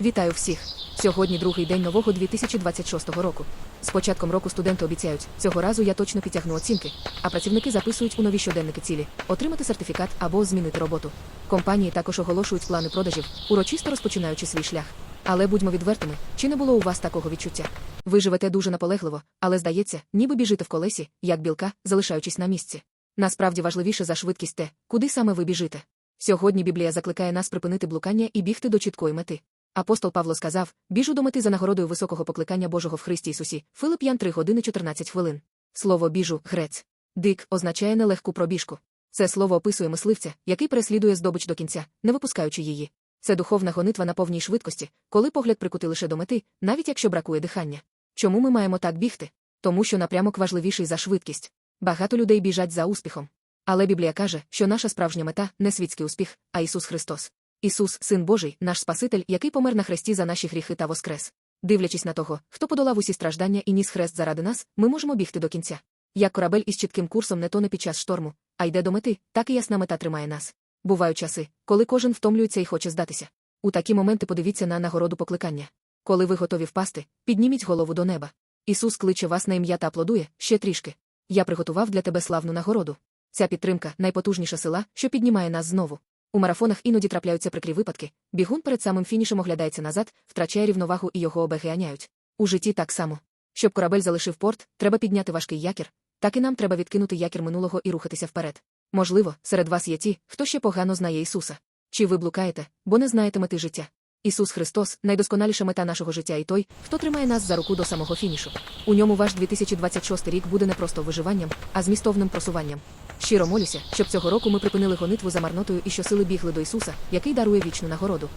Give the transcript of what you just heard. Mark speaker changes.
Speaker 1: Вітаю всіх! Сьогодні другий день нового 2026 року. З початком року студенти обіцяють, цього разу я точно підтягну оцінки, а працівники записують у нові щоденники цілі отримати сертифікат або змінити роботу. Компанії також оголошують плани продажів, урочисто розпочинаючи свій шлях. Але будьмо відвертими, чи не було у вас такого відчуття? Ви живете дуже наполегливо, але здається, ніби біжите в колесі, як білка, залишаючись на місці. Насправді важливіше за швидкість те, куди саме ви біжите. Сьогодні Біблія закликає нас припинити блукання і бігти до чіткої мети. Апостол Павло сказав: біжу до мети за нагородою високого покликання Божого в Христі Ісусі. Филип'ян 3 години 14 хвилин. Слово біжу, грець. Дик означає нелегку пробіжку. Це слово описує мисливця, який переслідує здобич до кінця, не випускаючи її. Це духовна гонитва на повній швидкості, коли погляд прикути лише до мети, навіть якщо бракує дихання. Чому ми маємо так бігти? Тому що напрямок важливіший за швидкість. Багато людей біжать за успіхом. Але Біблія каже, що наша справжня мета не світський успіх, а Ісус Христос. Ісус, Син Божий, наш Спаситель, який помер на хресті за наші гріхи та воскрес. Дивлячись на того, хто подолав усі страждання і ніс хрест заради нас, ми можемо бігти до кінця. Як корабель із чітким курсом не тоне під час шторму, а йде до мети, так і ясна мета тримає нас. Бувають часи, коли кожен втомлюється і хоче здатися. У такі моменти подивіться на нагороду покликання. Коли ви готові впасти, підніміть голову до неба. Ісус кличе вас на ім'я та аплодує ще трішки. Я приготував для тебе славну нагороду. Ця підтримка найпотужніша сила, що піднімає нас знову. У марафонах іноді трапляються прикрі випадки. Бігун перед самим фінішем оглядається назад, втрачає рівновагу і його обегіаняють. У житті так само. Щоб корабель залишив порт, треба підняти важкий якір, так і нам треба відкинути якір минулого і рухатися вперед. Можливо, серед вас є ті, хто ще погано знає Ісуса. Чи ви блукаєте, бо не знаєте мети життя? Ісус Христос найдосконаліша мета нашого життя і той, хто тримає нас за руку до самого фінішу. У ньому ваш 2026 рік буде не просто виживанням, а змістовним просуванням. Щиро молюся, щоб цього року ми припинили гонитву за марнотою і щосили бігли до Ісуса, який дарує вічну нагороду.